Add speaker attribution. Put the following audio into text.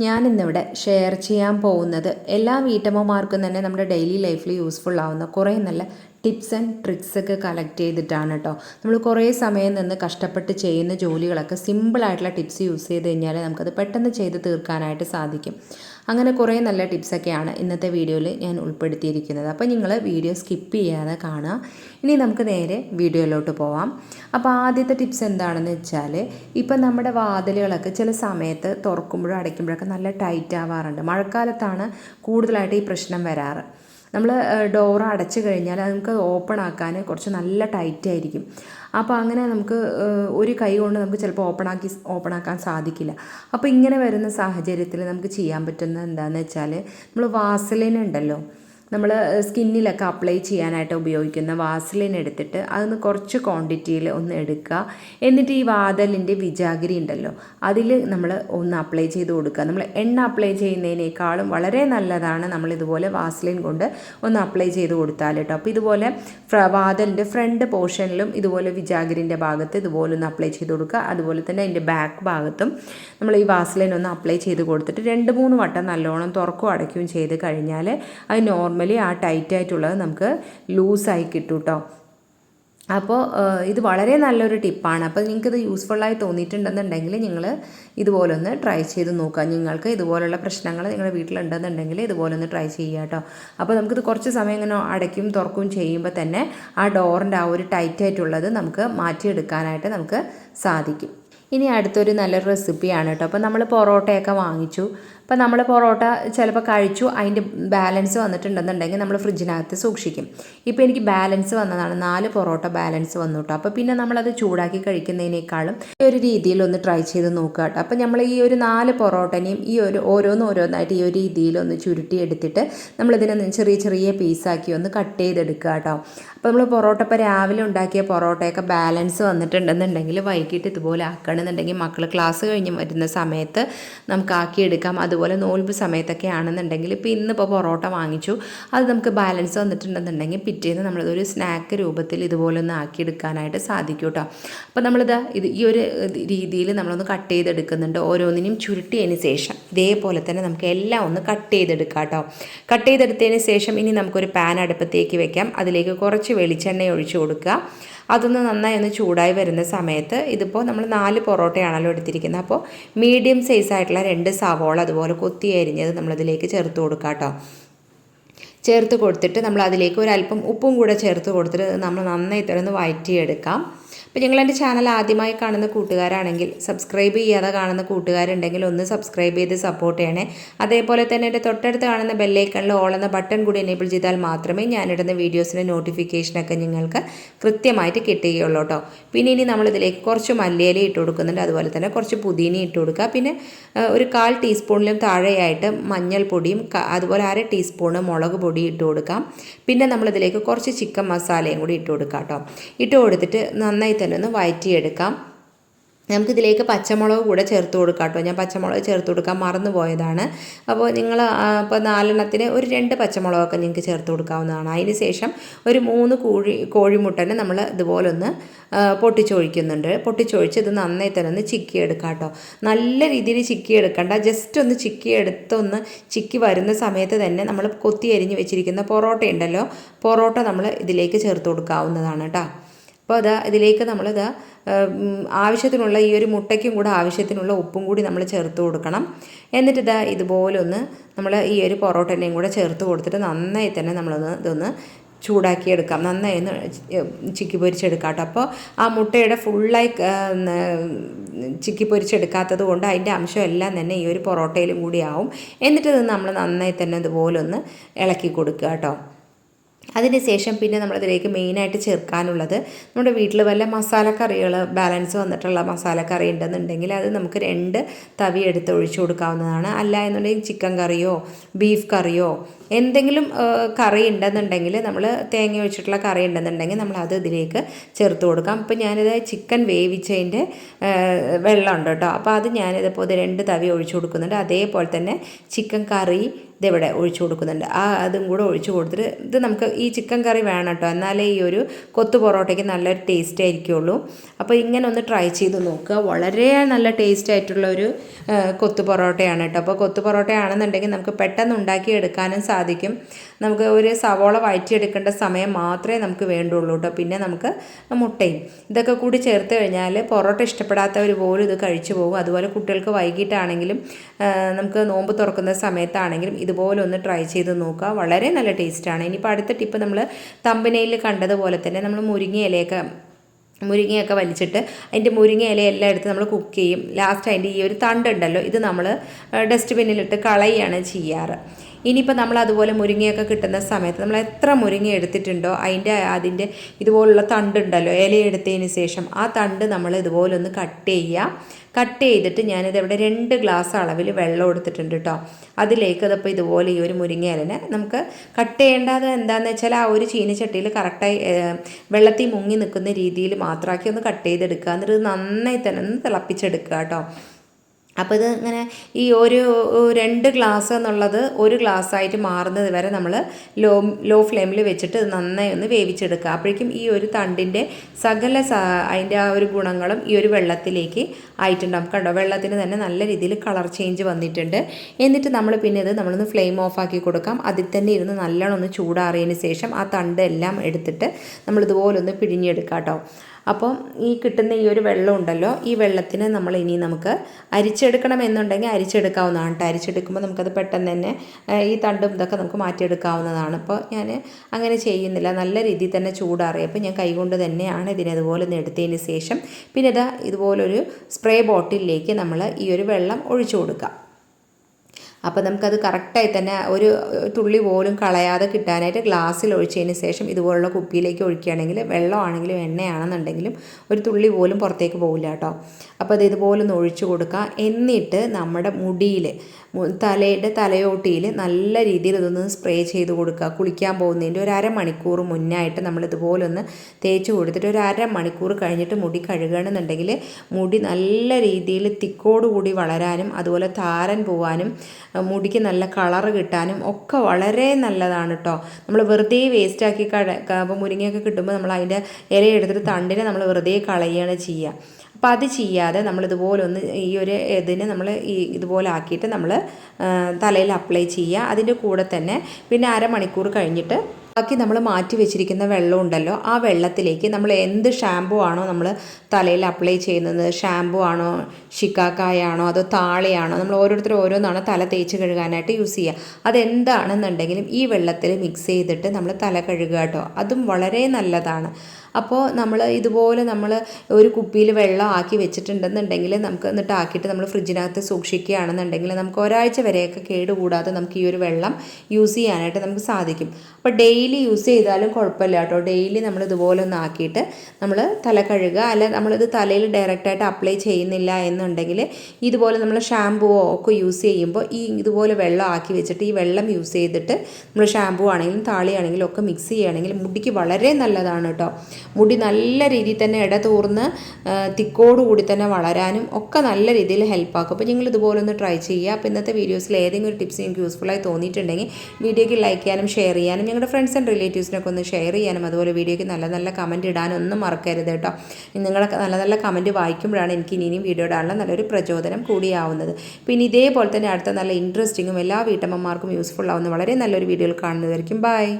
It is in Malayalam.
Speaker 1: ഞാൻ ഇന്നിവിടെ ഷെയർ ചെയ്യാൻ പോകുന്നത് എല്ലാ വീട്ടമ്മമാർക്കും തന്നെ നമ്മുടെ ഡെയിലി ലൈഫിൽ യൂസ്ഫുൾ ആവുന്ന കുറേ നല്ല ടിപ്സ് ആൻഡ് ട്രിക്സ് ഒക്കെ കളക്ട് ചെയ്തിട്ടാണ് കേട്ടോ നമ്മൾ കുറേ സമയം നിന്ന് കഷ്ടപ്പെട്ട് ചെയ്യുന്ന ജോലികളൊക്കെ സിമ്പിളായിട്ടുള്ള ടിപ്സ് യൂസ് ചെയ്ത് കഴിഞ്ഞാൽ നമുക്കത് പെട്ടെന്ന് ചെയ്ത് തീർക്കാനായിട്ട് സാധിക്കും. അങ്ങനെ കുറേ നല്ല ടിപ്സൊക്കെയാണ് ഇന്നത്തെ വീഡിയോയിൽ ഞാൻ ഉൾപ്പെടുത്തിയിരിക്കുന്നത്. അപ്പോൾ നിങ്ങൾ വീഡിയോ സ്കിപ്പ് ചെയ്യാതെ കാണുക. ഇനി നമുക്ക് നേരെ വീഡിയോയിലോട്ട് പോവാം. അപ്പോൾ ആദ്യത്തെ ടിപ്സ് എന്താണെന്ന് വെച്ചാൽ ഇപ്പം നമ്മുടെ വാതിലുകളൊക്കെ ചില സമയത്ത് തുറക്കുമ്പോഴും അടയ്ക്കുമ്പോഴൊക്കെ നല്ല ടൈറ്റ് ആവാറുണ്ട്. മഴക്കാലത്താണ് കൂടുതലായിട്ട് ഈ പ്രശ്നം വരാറ്. നമ്മൾ ഡോർ അടച്ചു കഴിഞ്ഞാൽ അത് നമുക്ക് ഓപ്പൺ ആക്കാൻ കുറച്ച് നല്ല ടൈറ്റ് ആയിരിക്കും. അപ്പോൾ അങ്ങനെ നമുക്ക് ഒരു കൈ കൊണ്ട് നമുക്ക് ചിലപ്പോൾ ഓപ്പൺ ആക്കി ഓപ്പൺ ആക്കാൻ സാധിക്കില്ല. അപ്പോൾ ഇങ്ങനെ വരുന്ന സാഹചര്യത്തിൽ നമുക്ക് ചെയ്യാൻ പറ്റുന്നത് എന്താണെന്ന് വെച്ചാൽ നമ്മൾ വാസലിൻ ഉണ്ടല്ലോ നമ്മൾ സ്കിന്നിലൊക്കെ അപ്ലൈ ചെയ്യാനായിട്ട് ഉപയോഗിക്കുന്ന വാസലിൻ എടുത്തിട്ട് അതൊന്ന് കുറച്ച് ക്വാണ്ടിറ്റിയിൽ ഒന്ന് എടുക്കുക. എന്നിട്ട് ഈ വാതലിന്റെ വിജാഗിരി ഉണ്ടല്ലോ അതിൽ നമ്മൾ ഒന്ന് അപ്ലൈ ചെയ്ത് കൊടുക്കുക. നമ്മൾ എണ്ണ അപ്ലൈ ചെയ്യുന്നതിനേക്കാളും വളരെ നല്ലതാണ് നമ്മൾ ഇതുപോലെ വാസലിൻ കൊണ്ട് ഒന്ന് അപ്ലൈ ചെയ്ത് കൊടുത്താൽ കേട്ടോ. അപ്പോൾ ഇതുപോലെ വാതലിന്റെ ഫ്രണ്ട് പോർഷനിലും ഇതുപോലെ വിജാഗിരിന്റെ ഭാഗത്ത് ഇതുപോലെ ഒന്ന് അപ്ലൈ ചെയ്ത് കൊടുക്കുക. അതുപോലെ തന്നെ അതിന്റെ ബാക്ക് ഭാഗത്തും നമ്മൾ ഈ വാസലിൻ ഒന്ന് അപ്ലൈ ചെയ്ത് കൊടുത്തിട്ട് രണ്ട് മൂന്ന് വട്ടം നല്ലോണം തുറക്കും അടയ്ക്കുകയും ചെയ്ത് കഴിഞ്ഞാൽ അത് നോർമലി ആ ടൈറ്റ് ആയിട്ടുള്ളത് നമുക്ക് ലൂസായി കിട്ടും കേട്ടോ അപ്പോൾ ഇത് വളരെ നല്ലൊരു ടിപ്പാണ് അപ്പോൾ നിങ്ങൾക്കിത് യൂസ്ഫുള്ളായി തോന്നിയിട്ടുണ്ടെന്നുണ്ടെങ്കിൽ നിങ്ങൾ ഇതുപോലെ ഒന്ന് ട്രൈ ചെയ്ത് നോക്കുക. നിങ്ങൾക്ക് ഇതുപോലുള്ള പ്രശ്നങ്ങൾ നിങ്ങളുടെ വീട്ടിലുണ്ടെന്നുണ്ടെങ്കിൽ ഇതുപോലെ ഒന്ന് ട്രൈ ചെയ്യുക കേട്ടോ അപ്പോൾ നമുക്കിത് കുറച്ച് സമയം ഇങ്ങനെ അടയ്ക്കും തുറക്കും ചെയ്യുമ്പോൾ തന്നെ ആ ഡോറിന്റെ ആ ഒരു ടൈറ്റ് ആയിട്ടുള്ളത് നമുക്ക് മാറ്റിയെടുക്കാനായിട്ട് നമുക്ക് സാധിക്കും. ഇനി അടുത്തൊരു നല്ലൊരു റെസിപ്പിയാണ് കേട്ടോ അപ്പോൾ നമ്മൾ പൊറോട്ടയൊക്കെ വാങ്ങിച്ചു. അപ്പോൾ നമ്മൾ പൊറോട്ട ചിലപ്പോൾ കഴിച്ചു അതിന്റെ ബാലൻസ് വന്നിട്ടുണ്ടെന്നുണ്ടെങ്കിൽ നമ്മൾ ഫ്രിഡ്ജിനകത്ത് സൂക്ഷിക്കും. ഇപ്പോൾ എനിക്ക് ബാലൻസ് വന്നതാണ് നാല് പൊറോട്ട ബാലൻസ് വന്നു കേട്ടോ അപ്പോൾ പിന്നെ നമ്മളത് ചൂടാക്കി കഴിക്കുന്നതിനേക്കാളും ഈ ഒരു രീതിയിൽ ഒന്ന് ട്രൈ ചെയ്ത് നോക്കുക കേട്ടോ അപ്പോൾ നമ്മൾ ഈ ഒരു നാല് പൊറോട്ടനെയും ഈ ഒരു ഓരോന്ന് ഓരോന്നായിട്ട് ഈ ഒരു രീതിയിൽ ഒന്ന് ചുരുട്ടി എടുത്തിട്ട് നമ്മളിതിനെ ചെറിയ ചെറിയ പീസാക്കി ഒന്ന് കട്ട് ചെയ്തെടുക്കുക കേട്ടോ അപ്പോൾ നമ്മൾ പൊറോട്ട ഇപ്പോൾ രാവിലെ ഉണ്ടാക്കിയ പൊറോട്ടയൊക്കെ ബാലൻസ് വന്നിട്ടുണ്ടെന്നുണ്ടെങ്കിൽ വൈകിട്ട് ഇതുപോലെ ആക്കണമെന്നുണ്ടെങ്കിൽ മക്കൾ ക്ലാസ് കഴിഞ്ഞ് വരുന്ന സമയത്ത് നമുക്ക് ആക്കിയെടുക്കാം. അതുപോലെ നോൽമ്പ് സമയത്തൊക്കെ ആണെന്നുണ്ടെങ്കിൽ ഇപ്പോൾ ഇന്നിപ്പോൾ പൊറോട്ട വാങ്ങിച്ചു. അത് നമുക്ക് ബാലൻസ് വന്നിട്ടുണ്ടെന്നുണ്ടെങ്കിൽ പിറ്റേന്ന് നമ്മളതൊരു സ്നാക്ക് രൂപത്തിൽ ഇതുപോലെ ഒന്ന് ആക്കിയെടുക്കാനായിട്ട് സാധിക്കും കേട്ടോ. അപ്പോൾ നമ്മളിത് ഇത് ഈ ഒരു രീതിയിൽ നമ്മളൊന്ന് കട്ട് ചെയ്തെടുക്കുന്നുണ്ട്. ഓരോന്നിനും ചുരുട്ടിയതിന് ശേഷം ഇതേപോലെ തന്നെ നമുക്ക് എല്ലാം ഒന്ന് കട്ട് ചെയ്തെടുക്കാം കേട്ടോ. കട്ട് ചെയ്തെടുത്തതിന് ശേഷം ഇനി നമുക്കൊരു പാൻ അടുപ്പത്തേക്ക് വെക്കാം. അതിലേക്ക് കുറച്ച് വെളിച്ചെണ്ണ ഒഴിച്ചു കൊടുക്കുക. അതൊന്ന് നന്നായി ഒന്ന് ചൂടായി വരുന്ന സമയത്ത് ഇതിപ്പോൾ നമ്മൾ നാല് പൊറോട്ടയാണല്ലോ എടുത്തിരിക്കുന്നത്. അപ്പോൾ മീഡിയം സൈസ് ആയിട്ടുള്ള രണ്ട് സവോള അതുപോലെ കൊത്തി അരിഞ്ഞത് നമ്മളതിലേക്ക് ചേർത്ത് കൊടുക്കാം കേട്ടോ ചേർത്ത് കൊടുത്തിട്ട് നമ്മൾ അതിലേക്ക് ഒരല്പം ഉപ്പും കൂടെ ചേർത്ത് കൊടുത്തിട്ട് നമ്മൾ നന്നായി ഒന്ന് വഴറ്റിയെടുക്കാം അപ്പോൾ നിങ്ങൾ എന്റെ ചാനൽ ആദ്യമായി കാണുന്ന കൂട്ടുകാരാണെങ്കിൽ സബ്സ്ക്രൈബ് ചെയ്യാതെ കാണുന്ന കൂട്ടുകാരുണ്ടെങ്കിൽ ഒന്ന് സബ്സ്ക്രൈബ് ചെയ്ത് സപ്പോർട്ട് ചെയ്യണേ. അതേപോലെ തന്നെ എന്റെ തൊട്ടടുത്ത് കാണുന്ന ബെല്ലൈക്കണിൽ ഓൾ എന്ന ബട്ടൺ കൂടി എനേബിൾ ചെയ്താൽ മാത്രമേ ഞാനിടുന്ന വീഡിയോസിന്റെ നോട്ടിഫിക്കേഷനൊക്കെ നിങ്ങൾക്ക് കൃത്യമായിട്ട് കിട്ടുകയുള്ളൂ കേട്ടോ പിന്നെ ഇനി നമ്മളിതിലേക്ക് കുറച്ച് മല്ലിയില ഇട്ട് കൊടുക്കുന്നുണ്ട്. അതുപോലെ തന്നെ കുറച്ച് പുതിന ഇട്ട് കൊടുക്കുക. പിന്നെ ഒരു കാൽ ടീസ്പൂണിലും താഴെയായിട്ട് മഞ്ഞൾപ്പൊടിയും അതുപോലെ അര ടീസ്പൂണ് മുളക് പൊടി ഇട്ട് കൊടുക്കാം. പിന്നെ നമ്മളിതിലേക്ക് കുറച്ച് ചിക്കൻ മസാലയും കൂടി ഇട്ട് കൊടുക്കാം കേട്ടോ ഇട്ട് കൊടുത്തിട്ട് നന്നായി തന്നെ ഒന്ന് വഴറ്റിയെടുക്കാം നമുക്കിതിലേക്ക് പച്ചമുളക് കൂടെ ചേർത്ത് കൊടുക്കാം കേട്ടോ. ഞാൻ പച്ചമുളക് ചേർത്ത് കൊടുക്കാൻ മറന്നു പോയതാണ്. അപ്പോൾ നിങ്ങൾ ഇപ്പോൾ നാലെണ്ണത്തിന് ഒരു രണ്ട് പച്ചമുളകൊക്കെ നിങ്ങൾക്ക് ചേർത്ത് കൊടുക്കാവുന്നതാണ്. അതിന് ശേഷം ഒരു മൂന്ന് കോഴി കോഴിമുട്ടനെ നമ്മൾ ഇതുപോലെ ഒന്ന് പൊട്ടിച്ചൊഴിക്കുന്നുണ്ട്. പൊട്ടിച്ചൊഴിച്ച് ഇത് നന്നായി തന്നെ ഒന്ന് ചിക്കി എടുക്കാം കേട്ടോ. നല്ല രീതിയിൽ ചിക്കി എടുക്കണ്ട ജസ്റ്റ് ഒന്ന് ചിക്കി എടുത്തൊന്ന് ചിക്കി വരുന്ന സമയത്ത് തന്നെ നമ്മൾ കൊത്തി അരിഞ്ഞ് വെച്ചിരിക്കുന്ന പൊറോട്ട ഉണ്ടല്ലോ പൊറോട്ട നമ്മൾ ഇതിലേക്ക് ചേർത്ത് കൊടുക്കാവുന്നതാണ് കേട്ടോ. അപ്പോൾ അതാ ഇതിലേക്ക് നമ്മളിതാ ആവശ്യത്തിനുള്ള ഈ ഒരു മുട്ടയ്ക്കും കൂടെ ആവശ്യത്തിനുള്ള ഉപ്പും കൂടി നമ്മൾ ചേർത്ത് കൊടുക്കണം. എന്നിട്ട് ഇതാ ഇതുപോലെ ഒന്ന് നമ്മൾ ഈ ഒരു പൊറോട്ടനെയും കൂടെ ചേർത്ത് കൊടുത്തിട്ട് നന്നായി തന്നെ നമ്മളൊന്ന് ഇതൊന്ന് ചൂടാക്കിയെടുക്കാം. നന്നായി ഒന്ന് ചിക്കി പൊരിച്ചെടുക്കാം കേട്ടോ. അപ്പോൾ ആ മുട്ടയുടെ ഫുള്ളായി ചിക്കി പൊരിച്ചെടുക്കാത്തത് കൊണ്ട് അതിന്റെ അംശം എല്ലാം തന്നെ ഈ ഒരു പൊറോട്ടയിലും കൂടി ആവും. എന്നിട്ട് നമ്മൾ നന്നായി തന്നെ ഇതുപോലെ ഒന്ന് ഇളക്കി കൊടുക്കുക കേട്ടോ. അതിനുശേഷം പിന്നെ നമ്മളതിലേക്ക് മെയിനായിട്ട് ചേർക്കാനുള്ളത് നമ്മുടെ വീട്ടിൽ വല്ല മസാലക്കറികൾ ബാലൻസ് വന്നിട്ടുള്ള മസാലക്കറി ഉണ്ടെന്നുണ്ടെങ്കിൽ അത് നമുക്ക് രണ്ട് തവി എടുത്ത് ഒഴിച്ചു കൊടുക്കാവുന്നതാണ്. അല്ല എന്നുണ്ടെങ്കിൽ ചിക്കൻ കറിയോ ബീഫ് കറിയോ എന്തെങ്കിലും കറി ഉണ്ടെന്നുണ്ടെങ്കിൽ നമ്മൾ തേങ്ങ ഒഴിച്ചിട്ടുള്ള കറി ഉണ്ടെന്നുണ്ടെങ്കിൽ നമ്മൾ അത് ഇതിലേക്ക് ചേർത്ത് കൊടുക്കാം. ഇപ്പം ഞാനിത് ചിക്കൻ വേവിച്ചതിന്റെ വെള്ളമുണ്ട് കേട്ടോ. അപ്പോൾ അത് ഞാനിതിപ്പോൾ ഇത് രണ്ട് തവി ഒഴിച്ചു കൊടുക്കുന്നുണ്ട്. അതേപോലെ തന്നെ ചിക്കൻ കറി ഇതിവിടെ ഒഴിച്ചു കൊടുക്കുന്നുണ്ട്. ആ അതും കൂടെ ഒഴിച്ചു കൊടുത്തിട്ട് ഇത് നമുക്ക് ഈ ചിക്കൻ കറി വേണം കേട്ടോ എന്നാലേ ഈ ഒരു കൊത്തു പൊറോട്ടയ്ക്ക് നല്ലൊരു ടേസ്റ്റ് ആയിരിക്കുള്ളൂ. അപ്പോൾ ഇങ്ങനെ ഒന്ന് ട്രൈ ചെയ്ത് നോക്കുക. വളരെ നല്ല ടേസ്റ്റ് ആയിട്ടുള്ള ഒരു കൊത്തു പൊറോട്ടയാണ് കേട്ടോ അപ്പോൾ കൊത്തു പൊറോട്ടയാണെന്നുണ്ടെങ്കിൽ നമുക്ക് പെട്ടെന്ന് ഉണ്ടാക്കി എടുക്കാനും സാധിക്കും. നമുക്ക് ഒരു സവോള വഴറ്റിയെടുക്കേണ്ട സമയം മാത്രമേ നമുക്ക് വേണ്ടുള്ളൂ കേട്ടോ പിന്നെ നമുക്ക് മുട്ടയും. ഇതൊക്കെ കൂടി ചേർത്ത് കഴിഞ്ഞാൽ പൊറോട്ട ഇഷ്ടപ്പെടാത്തവർ പോലും ഇത് കഴിച്ചു പോകും. അതുപോലെ കുട്ടികൾക്ക് വൈകിട്ടാണെങ്കിലും നമുക്ക് നോമ്പ് തുറക്കുന്ന സമയത്താണെങ്കിലും ഇതുപോലെ ഒന്ന് ട്രൈ ചെയ്ത് നോക്കുക. വളരെ നല്ല ടേസ്റ്റാണ് ഇനിയിപ്പോൾ അടുത്ത ടിപ്പ് നമ്മൾ തമ്പനയിൽ കണ്ടതുപോലെ തന്നെ നമ്മൾ മുരിങ്ങ ഇലയൊക്കെ മുരിങ്ങയൊക്കെ വലിച്ചിട്ട് അതിന്റെ മുരിങ്ങ ഇലയെല്ലാം എടുത്ത് നമ്മൾ കുക്ക് ചെയ്യും. ലാസ്റ്റ് അതിന്റെ ഈ ഒരു തണ്ടുണ്ടല്ലോ ഇത് നമ്മൾ ഡസ്റ്റ്ബിന്നിലിട്ട് കളയുകയാണ് ചെയ്യാറ്. ഇനിയിപ്പോൾ നമ്മൾ അതുപോലെ മുരിങ്ങയൊക്കെ കിട്ടുന്ന സമയത്ത് നമ്മൾ എത്ര മുരിങ്ങ എടുത്തിട്ടുണ്ടോ അതിന്റെ അതിന്റെ ഇതുപോലുള്ള തണ്ടുണ്ടല്ലോ ഇല എടുത്തതിന് ശേഷം ആ തണ്ട് നമ്മൾ ഇതുപോലെ ഒന്ന് കട്ട് ചെയ്യുക. കട്ട് ചെയ്തിട്ട് ഞാനിത് ഇവിടെ രണ്ട് ഗ്ലാസ് അളവിൽ വെള്ളം എടുത്തിട്ടുണ്ട് കേട്ടോ. അതിലേക്ക് അതപ്പോൾ ഇതുപോലെ ഈ ഒരു മുരിങ്ങ ഇലനെ നമുക്ക് കട്ട് ചെയ്യേണ്ടത് എന്താണെന്ന് വെച്ചാൽ ആ ഒരു ചീനച്ചട്ടിയിൽ കറക്റ്റായി വെള്ളത്തിൽ മുങ്ങി നിൽക്കുന്ന രീതിയിൽ മാത്രമാക്കി ഒന്ന് കട്ട് ചെയ്തെടുക്കുക. എന്നിട്ട് നന്നായി തന്നെ ഒന്ന് തിളപ്പിച്ചെടുക്കുക കേട്ടോ. അപ്പോൾ ഇത് ഇങ്ങനെ ഈ ഒരു രണ്ട് ഗ്ലാസ് എന്നുള്ളത് ഒരു ഗ്ലാസ് ആയിട്ട് മാറുന്നത് വരെ നമ്മൾ ലോ ലോ ഫ്ലെയിമിൽ വെച്ചിട്ട് നന്നായി ഒന്ന് വേവിച്ചെടുക്കുക. അപ്പോഴേക്കും ഈ ഒരു തണ്ടിന്റെ സകല അതിന്റെ ആ ഒരു ഗുണങ്ങളും ഈ ഒരു വെള്ളത്തിലേക്ക് ആയിട്ടുണ്ടാവും. കണ്ടോ? വെള്ളത്തിന് തന്നെ നല്ല രീതിയിൽ കളർ ചേഞ്ച് വന്നിട്ടുണ്ട്. എന്നിട്ട് നമ്മൾ പിന്നെ ഇത് നമ്മളൊന്ന് ഫ്ലെയിം ഓഫ് ആക്കി കൊടുക്കാം. അതിൽ തന്നെ ഇരുന്ന് നല്ലോണം ഒന്ന് ചൂടാറിയതിന് ശേഷം ആ തണ്ട് എല്ലാം എടുത്തിട്ട് നമ്മളിതുപോലൊന്ന് പിഴിഞ്ഞെടുക്കാം കേട്ടോ. അപ്പോൾ ഈ കിട്ടുന്ന ഈ ഒരു വെള്ളം ഉണ്ടല്ലോ ഈ വെള്ളത്തിന് നമ്മൾ ഇനി നമുക്ക് അരിച്ചെടുക്കണം എന്നുണ്ടെങ്കിൽ അരിച്ചെടുക്കാവുന്നതാണ് കേട്ടോ. അരിച്ചെടുക്കുമ്പോൾ നമുക്കത് പെട്ടെന്ന് തന്നെ ഈ തണ്ടും ഇതൊക്കെ നമുക്ക് മാറ്റിയെടുക്കാവുന്നതാണ്. അപ്പോൾ ഞാൻ അങ്ങനെ ചെയ്യുന്നില്ല. നല്ല രീതിയിൽ തന്നെ ചൂടാറിയപ്പോൾ ഞാൻ കൈകൊണ്ട് തന്നെയാണ് ഇതിനെ ഇതുപോലെ ഒന്ന് എടുത്തതിന് ശേഷം പിന്നെ ഇതാ ഇതുപോലൊരു സ്പ്രേ ബോട്ടിലേക്ക് നമ്മൾ ഈ ഒരു വെള്ളം ഒഴിച്ചു കൊടുക്കുക. അപ്പോൾ നമുക്കത് കറക്റ്റായി തന്നെ ഒരു തുള്ളി പോലും കളയാതെ കിട്ടാനായിട്ട് ഗ്ലാസ്സിൽ ഒഴിച്ചതിന് ശേഷം ഇതുപോലുള്ള കുപ്പിയിലേക്ക് ഒഴിക്കുകയാണെങ്കിൽ വെള്ളമാണെങ്കിലും എണ്ണയാണെന്നുണ്ടെങ്കിലും ഒരു തുള്ളി പോലും പുറത്തേക്ക് പോകില്ല കേട്ടോ. അപ്പോൾ അത് ഇതുപോലെ ഒന്ന് ഒഴിച്ചു കൊടുക്കുക. എന്നിട്ട് നമ്മുടെ മുടിയിൽ തലയുടെ തലയോട്ടിയിൽ നല്ല രീതിയിൽ ഇതൊന്ന് സ്പ്രേ ചെയ്ത് കൊടുക്കുക. കുളിക്കാൻ പോകുന്നതിന്റെ ഒരു അരമണിക്കൂർ മുന്നായിട്ട് നമ്മൾ ഇതുപോലെ ഒന്ന് തേച്ച് കൊടുത്തിട്ട് ഒരു അരമണിക്കൂർ കഴിഞ്ഞിട്ട് മുടി കഴുകണമെന്നുണ്ടെങ്കിൽ മുടി നല്ല രീതിയിൽ തിക്കോടുകൂടി വളരാനും അതുപോലെ താരൻ പോവാനും മുടിക്ക് നല്ല കളറ് കിട്ടാനും ഒക്കെ വളരെ നല്ലതാണ് കേട്ടോ നമ്മൾ വെറുതെ വേസ്റ്റാക്കി കട അപ്പോൾ മുരിങ്ങയൊക്കെ കിട്ടുമ്പോൾ നമ്മൾ അതിന്റെ ഇല എടുത്തിട്ട് തണ്ടിനെ നമ്മൾ വെറുതെ കളയുകയാണ് ചെയ്യുക അപ്പോൾ അത് ചെയ്യാതെ നമ്മൾ ഇതുപോലെ ഒന്ന് ഈ ഒരു ഇതിനെ നമ്മൾ ഈ ഇതുപോലെ ആക്കിയിട്ട് നമ്മൾ തലയിൽ അപ്ലൈ ചെയ്യുക അതിന്റെ കൂടെ തന്നെ പിന്നെ അരമണിക്കൂർ കഴിഞ്ഞിട്ട് ബാക്കി നമ്മൾ മാറ്റി വെച്ചിരിക്കുന്ന വെള്ളം ഉണ്ടല്ലോ ആ വെള്ളത്തിലേക്ക് നമ്മൾ എന്ത് ഷാമ്പു ആണോ നമ്മൾ തലയിൽ അപ്ലൈ ചെയ്യുന്നത് ഷാമ്പു ആണോ ഷിക്കാക്കായാണോ അതോ താളിയാണോ നമ്മൾ ഓരോരുത്തർ ഓരോന്നാണ് തല തേച്ച് കഴുകാനായിട്ട് യൂസ് ചെയ്യുക. അതെന്താണെന്നുണ്ടെങ്കിലും ഈ വെള്ളത്തിൽ മിക്സ് ചെയ്തിട്ട് നമ്മൾ തല കഴുകുക കേട്ടോ. അതും വളരെ നല്ലതാണ്. അപ്പോൾ നമ്മൾ ഇതുപോലെ നമ്മൾ ഒരു കുപ്പിയിൽ വെള്ളം ആക്കി വെച്ചിട്ടുണ്ടെന്നുണ്ടെങ്കിൽ നമുക്ക് എന്നിട്ട് ആക്കിയിട്ട് നമ്മൾ ഫ്രിഡ്ജിനകത്ത് സൂക്ഷിക്കുകയാണെന്നുണ്ടെങ്കിൽ നമുക്ക് ഒരാഴ്ച വരെയൊക്കെ കേടുകൂടാതെ നമുക്ക് ഈ ഒരു വെള്ളം യൂസ് ചെയ്യാനായിട്ട് നമുക്ക് സാധിക്കും. അപ്പോൾ ഡെയിലി യൂസ് ചെയ്താലും കുഴപ്പമില്ല കേട്ടോ. ഡെയിലി നമ്മൾ ഇതുപോലെ ഒന്ന് ആക്കിയിട്ട് നമ്മൾ തല കഴുകുക. അല്ല നമ്മളിത് തലയിൽ ഡയറക്റ്റായിട്ട് അപ്ലൈ ചെയ്യുന്നില്ല എന്നുണ്ടെങ്കിൽ ഇതുപോലെ നമ്മൾ ഷാമ്പുവോ ഒക്കെ യൂസ് ചെയ്യുമ്പോൾ ഈ ഇതുപോലെ വെള്ളം ആക്കി വെച്ചിട്ട് ഈ വെള്ളം യൂസ് ചെയ്തിട്ട് നമ്മൾ ഷാമ്പു ആണെങ്കിലും താളിയാണെങ്കിലും ഒക്കെ മിക്സ് ചെയ്യുകയാണെങ്കിൽ മുടിക്ക് വളരെ നല്ലതാണ് കേട്ടോ. മുടി നല്ല രീതിയിൽ തന്നെ ഇടതൂർന്ന് തിക്കോടുകൂടി തന്നെ വളരാനും ഒക്കെ നല്ല രീതിയിൽ ഹെൽപ്പാക്കും അപ്പോൾ നിങ്ങൾ ഇതുപോലെ ഒന്ന് ട്രൈ ചെയ്യുക. അപ്പോൾ ഇന്നത്തെ വീഡിയോസിൽ ഏതെങ്കിലും ഒരു ടിപ്സ് നിങ്ങൾക്ക് യൂസ്ഫുള്ളായി തോന്നിയിട്ടുണ്ടെങ്കിൽ വീഡിയോയ്ക്ക് ലൈക്ക് ചെയ്യാനും ഷെയർ ചെയ്യാനും ഞങ്ങളുടെ ഫ്രണ്ട്സ് ആൻഡ് റിലേറ്റീവ്സിനൊക്കെ ഒന്ന് ഷെയർ ചെയ്യാനും അതുപോലെ വീഡിയോയ്ക്ക് നല്ല നല്ല കമന്റ് ഇടാനൊന്നും മറക്കരുത് കേട്ടോ. നിങ്ങളൊക്കെ നല്ല നല്ല കമന്റ് വായിക്കുമ്പോഴാണ് എനിക്ക് ഇനിയും വീഡിയോ ഇടാനുള്ള നല്ലൊരു പ്രചോദനം കൂടിയാവുന്നത്. പിന്നെ ഇതേപോലെ തന്നെ അടുത്ത നല്ല ഇൻട്രസ്റ്റിങ്ങും എല്ലാ വീട്ടമ്മമാർക്കും യൂസ്ഫുൾ ആവുന്ന വളരെ നല്ലൊരു വീഡിയോയിൽ കാണുന്നതായിരിക്കും. ബൈ